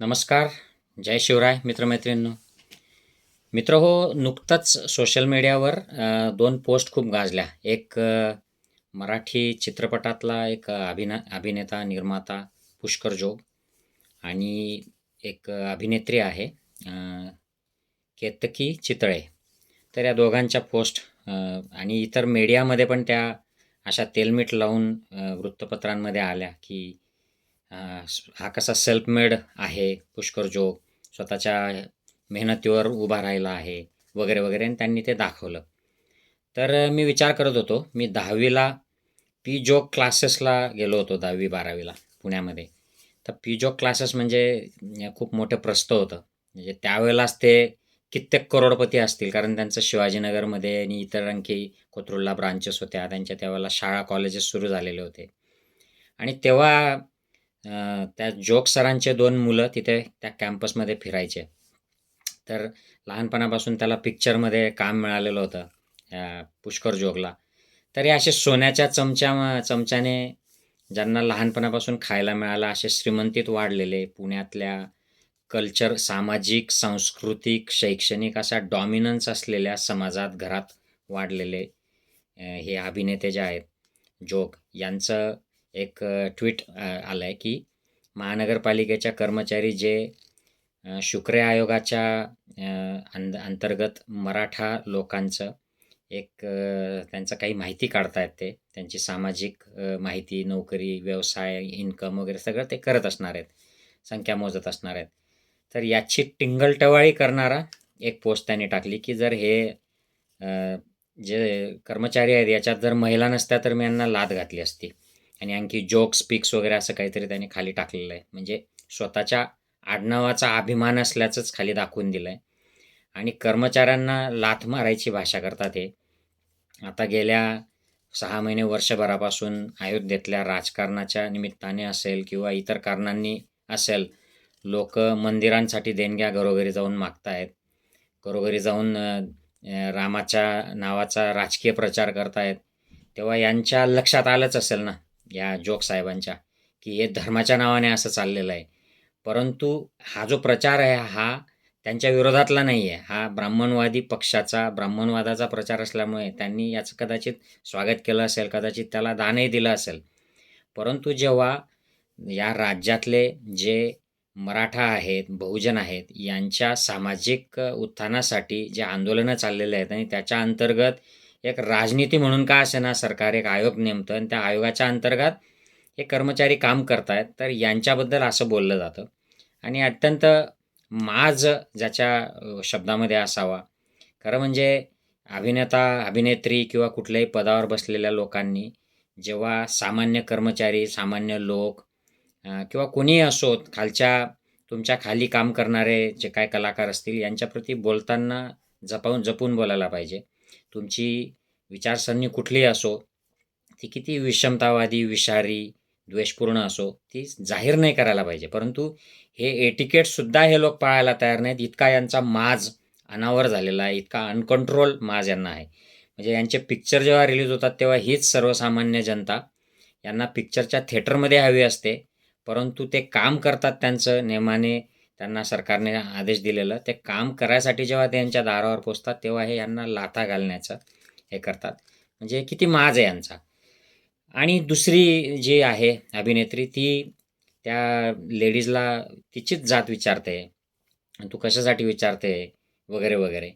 नमस्कार जय शिवराय मित्रमैत्रिणींनो. मित्र हो नुकतंच सोशल मीडियावर दोन पोस्ट खूप गाजल्या. एक मराठी चित्रपटातला एक अभिना अभिनेता निर्माता पुष्कर जोग आणि एक अभिनेत्री आहे केतकी चितळे. तर या दोघांच्या पोस्ट आणि इतर मीडियामध्ये पण त्या अशा तेलमीठ लावून वृत्तपत्रांमध्ये आल्या की हा कसा सेल्फ मेड आहे पुष्कर जोग स्वतःच्या मेहनतीवर उभा राहिला आहे वगैरे वगैरे आणि त्यांनी ते दाखवलं. तर मी विचार करत होतो मी दहावीला पी जोग क्लासेसला गेलो होतो दहावी बारावीला पुण्यामध्ये. तर पी जोग क्लासेस म्हणजे खूप मोठं प्रस्थ होतं. म्हणजे त्यावेळेलाच ते कित्येक करोडपती असतील कारण त्यांचं शिवाजीनगरमध्ये आणि इतर आणखी कोथरूडला ब्रांचेस होत्या त्यांच्या त्यावेळेला शाळा कॉलेजेस सुरू झालेले होते. आणि तेव्हा त्या जोग सरांचे दोन मुलं तिथे त्या कॅम्पसमध्ये फिरायचे. तर लहानपणापासून त्याला पिक्चरमध्ये काम मिळालेलं होतं पुष्कर जोगला. तर हे असे सोन्याच्या चमच्या चमच्याने ज्यांना लहानपणापासून खायला मिळालं असे श्रीमंतीत वाढलेले पुण्यातल्या कल्चर सामाजिक सांस्कृतिक शैक्षणिक असा डॉमिनन्स असलेल्या समाजात घरात वाढलेले हे अभिनेते जे आहेत जोग यांचं एक ट्विट आलं आहे की महानगरपालिकेच्या कर्मचारी जे शुक्र शुक्रे आयोगाच्या अ, अंतर्गत मराठा लोकांचं एक त्यांचं काही माहिती काढतायत ते त्यांची सामाजिक माहिती नोकरी व्यवसाय इन्कम वगैरे सगळं ते करत असणार आहेत संख्या मोजत असणार आहेत. तर याची टिंगलटवाळी करणारा एक पोस्ट त्यांनी टाकली की जर हे जे कर्मचारी आहेत याच्यात जर महिला नसत्या तर मी यांना लाद घातली असती. आणि आणखी जोक्स पिक्स वगैरे असं काहीतरी त्याने खाली टाकलेलं आहे. म्हणजे स्वतःच्या आडनावाचा अभिमान असल्याचंच खाली दाखवून दिलं आहे आणि कर्मचाऱ्यांना लाथ मारायची भाषा करतात हे. आता गेल्या सहा महिने वर्षभरापासून अयोध्येतल्या राजकारणाच्या निमित्ताने असेल किंवा इतर कारणांनी असेल लोक मंदिरांसाठी देणग्या घरोघरी जाऊन मागतायत. घरोघरी जाऊन रामाच्या नावाचा राजकीय प्रचार करतायत. तेव्हा यांच्या लक्षात आलंच असेल ना या जोग साहेबांच्या की हे धर्माच्या नावाने असं चाललेलं आहे. परंतु हा जो प्रचार आहे हा त्यांच्या विरोधातला नाही आहे. हा ब्राह्मणवादी पक्षाचा ब्राह्मणवादाचा प्रचार असल्यामुळे त्यांनी याचं कदाचित स्वागत केलं असेल कदाचित त्याला दानही दिलं असेल. परंतु जेव्हा या राज्यातले जे मराठा आहेत बहुजन आहेत यांच्या सामाजिक उत्थानासाठी जे आंदोलनं चाललेले आहेत आणि त्याच्या अंतर्गत एक राजनीती म्हणून का असेना सरकार एक आयोग नेमतं आणि त्या आयोगाच्या अंतर्गत हे कर्मचारी काम करतायत तर यांच्याबद्दल असं बोललं जातं. आणि अत्यंत माज ज्याच्या शब्दामध्ये असावा. खरं म्हणजे अभिनेता अभिनेत्री किंवा कुठल्याही पदावर बसलेल्या लोकांनी जेव्हा सामान्य कर्मचारी सामान्य लोक किंवा कोणीही असोत खालच्या तुमच्या खाली काम करणारे जे काय कलाकार असतील यांच्याप्रती बोलताना जपावून जपून बोलायला पाहिजे. तुमची विचारसरणी कुठलीही असो ती किती विषमतावादी विषारी द्वेषपूर्ण असो ती जाहीर नाही करायला पाहिजे. परंतु हे एटिकेटसुद्धा हे लोक पाळायला तयार नाहीत. इतका यांचा माज अनावर झालेला आहे. इतका अनकंट्रोल माज यांना आहे. म्हणजे यांचे पिक्चर जेव्हा रिलीज होतात तेव्हा हीच सर्वसामान्य जनता यांना पिक्चरच्या थिएटरमध्ये हवी असते. परंतु ते काम करतात त्यांचं नेमाने त्यांना सरकारने आदेश दिलेलं ते काम करायसाठी जेव्हा ते यांच्या दारावर पोचतात तेव्हा हे यांना लाथा घालण्याचं हे करतात. म्हणजे किती माज आहे यांचा. आणि दुसरी जी आहे अभिनेत्री ती त्या लेडीजला तिचीच जात विचारते. तू कशासाठी विचारते? वगैरे वगैरे.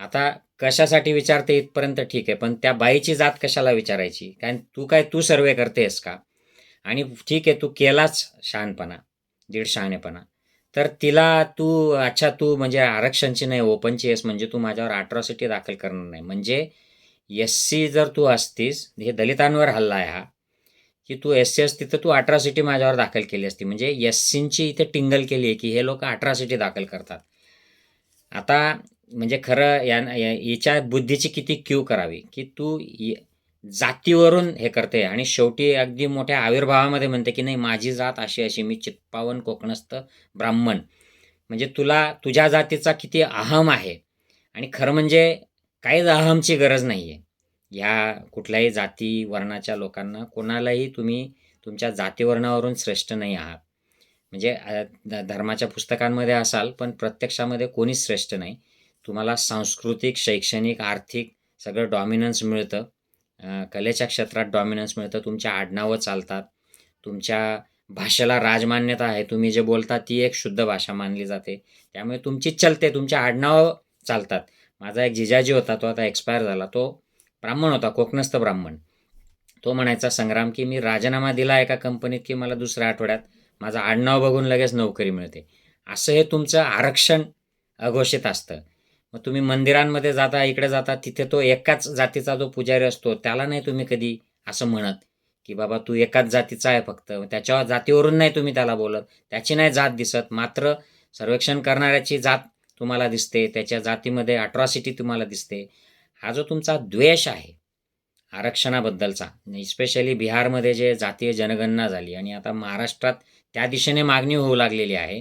आता कशासाठी विचारते इथपर्यंत ठीक आहे पण त्या बाईची जात कशाला विचारायची? कारण तू काय तू सर्वे करतेस का? आणि ठीक आहे तू केलाच शहाणपणा दीड शहाणेपणा तर तिला तू अच्छा तू म्हणजे आरक्षणची नाही ओपनची आहेस म्हणजे तू माझ्यावर अट्रॉसिटी दाखल करणार नाही. म्हणजे एस सी जर तू असतीस हे दलितांवर हल्ला आहे हा की तू एस सी असती तर तू अट्रॉसिटी माझ्यावर दाखल केली असती. म्हणजे एस सींची इथे टिंगल केली आहे की हे लोक अट्रॉसिटी दाखल करतात. आता म्हणजे खरं या या- हिच्या बुद्धीची किती क्यू करावी की तू जातीवरून हे करते. आणि शेवटी अगदी मोठ्या आविर्भावामध्ये म्हणते की नाही माझी जात अशी अशी. मी चित्पावन कोकणस्थ ब्राह्मण. म्हणजे तुला तुझ्या जातीचा किती अहम आहे. आणि खरं म्हणजे काहीच अहमची गरज नाही आहे ह्या कुठल्याही जाती वर्णाच्या लोकांना कोणालाही तुम्ही तुमच्या जातीवर्णावरून श्रेष्ठ नाही आहात. म्हणजे धर्माच्या पुस्तकांमध्ये असाल पण प्रत्यक्षामध्ये कोणीच श्रेष्ठ नाही. तुम्हाला सांस्कृतिक शैक्षणिक आर्थिक सगळं डॉमिनन्स मिळतं. कलेच्या क्षेत्रात डॉमिनन्स मिळतं तुमच्या आडनावं चालतात तुमच्या भाषेला राजमान्यता आहे तुम्ही जे बोलता ती एक शुद्ध भाषा मानली जाते. त्यामुळे तुमची चलते तुमच्या आडनावं चालतात. माझा एक जिजाजी होता तो आता एक्सपायर झाला. तो ब्राह्मण होता कोकणस्थ ब्राह्मण. तो म्हणायचा संग्राम की मी राजीनामा दिला एका कंपनीत की मला दुसऱ्या आठवड्यात माझं आडनाव बघून लगेच नोकरी मिळते. असं हे तुमचं आरक्षण अघोषित असतं. मग तुम्ही मंदिरांमध्ये जाता इकडे जाता तिथे तो एकाच जातीचा जो पुजारी असतो त्याला नाही तुम्ही कधी असं म्हणत की बाबा तू एकाच जातीचा आहे फक्त. त्याच्या जातीवरून नाही तुम्ही त्याला बोलत. त्याची नाही जात दिसत. मात्र सर्वेक्षण करणाऱ्याची जात तुम्हाला दिसते. त्याच्या जातीमध्ये अट्रॉसिटी तुम्हाला दिसते. हा जो तुमचा द्वेष आहे आरक्षणाबद्दलचा स्पेशली बिहारमध्ये जे जातीय जनगणना झाली आणि आता महाराष्ट्रात त्या दिशेने मागणी होऊ लागलेली आहे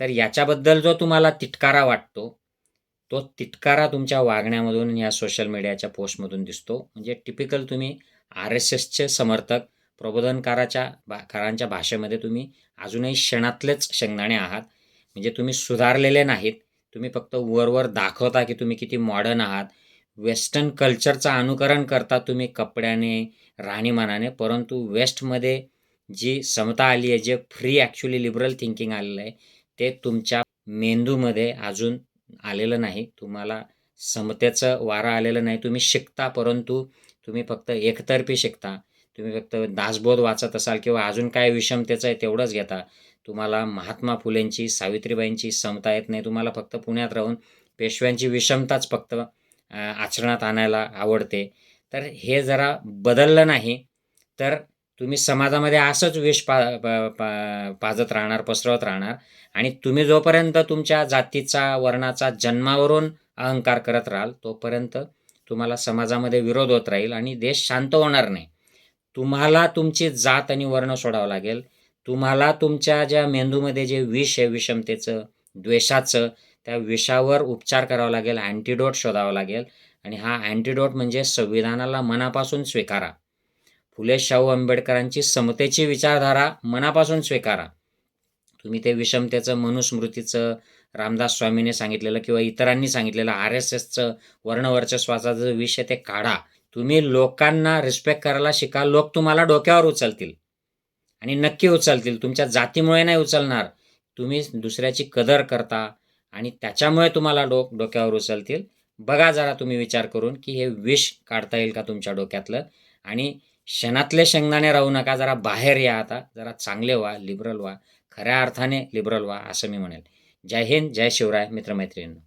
तर याच्याबद्दल जो तुम्हाला तिटकारा वाटतो तो तिटकारा तुमच्या वागण्यामधून या सोशल मीडियाच्या पोस्टमधून दिसतो. म्हणजे टिपिकल तुम्ही आर एस एसचे समर्थक प्रबोधनकाराच्या बा कारांच्या भाषेमध्ये तुम्ही अजूनही क्षणातलेच शेंगदाणे आहात. म्हणजे तुम्ही सुधारलेले नाहीत. तुम्ही फक्त वरवर दाखवता की तुम्ही किती मॉडर्न आहात. वेस्टर्न कल्चरचं अनुकरण करता तुम्ही कपड्याने राहणीमानाने परंतु वेस्टमध्ये जी समता आली आहे जे फ्री ॲक्च्युली लिबरल थिंकिंग आलेलं आहे ते तुमच्या मेंदूमध्ये अजून आलेलं नाही. तुम्हाला समतेचं वारं आलेलं नाही. तुम्ही शिकता परंतु तुम्ही फक्त एकतर्फी शिकता. तुम्ही फक्त दासबोध वाचत असाल किंवा अजून काय विषमतेचं आहे तेवढंच घेता. तुम्हाला महात्मा फुलेंची सावित्रीबाईंची समता येत नाही. तुम्हाला फक्त पुण्यात राहून पेशव्यांची विषमताच फक्त आचरणात आणायला आवडते. तर हे जरा बदललं नाही. तर तुम्ही समाजामध्ये असंच विष पा पा- पाजत राहणार पसरवत राहणार आणि तुम्ही जोपर्यंत तुमच्या जातीचा वर्णाचा जन्मावरून अहंकार करत राहाल तोपर्यंत तुम्हाला समाजामध्ये विरोध होत राहील आणि देश शांत होणार नाही. तुम्हाला तुमची जात आणि वर्ण सोडावं लागेल. तुम्हाला तुमच्या ज्या मेंदूमध्ये जे विष आहे विषमतेचं द्वेषाचं त्या विषावर उपचार करावा लागेल अँटीडोट शोधावा लागेल आणि हा अँटीडोट म्हणजे संविधानाला मनापासून स्वीकारा. फुले शाहू आंबेडकरांची समतेची विचारधारा मनापासून स्वीकारा. तुम्ही ते विषमतेचं मनुस्मृतीचं रामदास स्वामीने सांगितलेलं किंवा इतरांनी सांगितलेलं आर एस एसचं वर्णवर्चस्वाचा जो विषय ते काढा. तुम्ही लोकांना रिस्पेक्ट करायला शिका. लोक तुम्हाला डोक्यावर उचलतील. आणि नक्की उचलतील. तुमच्या जातीमुळे नाही उचलणार. तुम्ही दुसऱ्याची कदर करता आणि त्याच्यामुळे तुम्हाला डो डोक्यावर उचलतील. बघा जरा तुम्ही विचार करून की हे विष काढता येईल का तुमच्या डोक्यातलं. आणि शेणातले शेंगदाणे राहू नका जरा बाहेर या आता जरा चांगले व्हा लिबरल व्हा खऱ्या अर्थाने लिबरल व्हा असं मी म्हणेल. जय हिंद जय शिवराय मित्रमैत्रिणींनो.